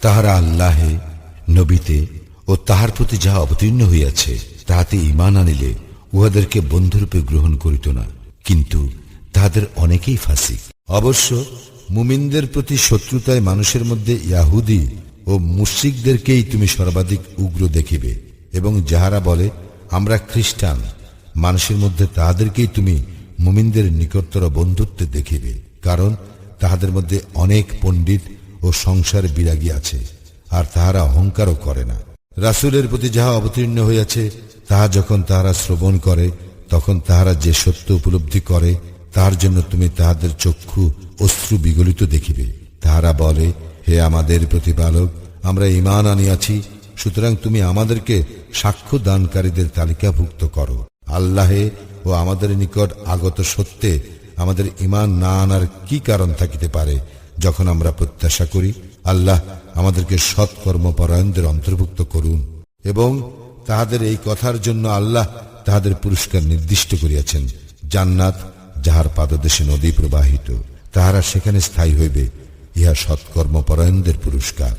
তাহারা আল্লাহে, নবীতে ও তাহার প্রতি যাহা অবতীর্ণ হইয়াছে, তাহাতে ইমান আনিলে উহাদেরকে বন্ধুরূপে গ্রহণ করিত না। কিন্তু তাহাদের অনেকেই ফাঁসি অবশ্য মুমিনদের প্রতি শত্রুতায় মানুষের মধ্যে ইয়াহুদি ও মুশ্রিকদেরকেই তুমি সর্বাধিক উগ্র দেখিবে এবং যাহারা বলে, আমরা খ্রিস্টান মানুষের মধ্যে তাহাদেরকেই তুমি মুমিনদের নিকটতর বন্ধুত্বে দেখিবে। কারণ তাহাদের মধ্যে অনেক পণ্ডিত ও সংসার বিরাগী আছে, আর তাহারা অহংকারও করে না। রাসূলের প্রতি যাহা অবতীর্ণ হইয়াছে, তাহা যখন তাহারা শ্রবণ করে, তখন তাহারা যে সত্য উপলব্ধি করে তার জন্য তুমি তাহাদের চক্ষু অশ্রু বিগলিত দেখিবে। তাহারা বলে, হে আমাদের প্রতিপালক, আমরা ইমান আনিয়াছি, সুতরাং তুমি আমাদেরকে সাক্ষ্য দানকারীদের তালিকাভুক্ত করো। আল্লাহে ও আমাদের নিকট আগত সত্যে আমাদের ইমান না আনার কি কারণ থাকিতে পারে যখন আমরা প্রত্যাশা করি, আল্লাহ আমাদেরকে সৎকর্মপরায়ণদের অন্তর্ভুক্ত করুন এবং তাহাদের এই কথার জন্য আল্লাহ তাহাদের পুরস্কার নির্দিষ্ট করিয়াছেন। জান্নাত যাহার পাদদেশে নদী প্রবাহিত, তাহারা সেখানে স্থায়ী হইবে, ইহা সৎকর্মপরায়ণদের পুরস্কার।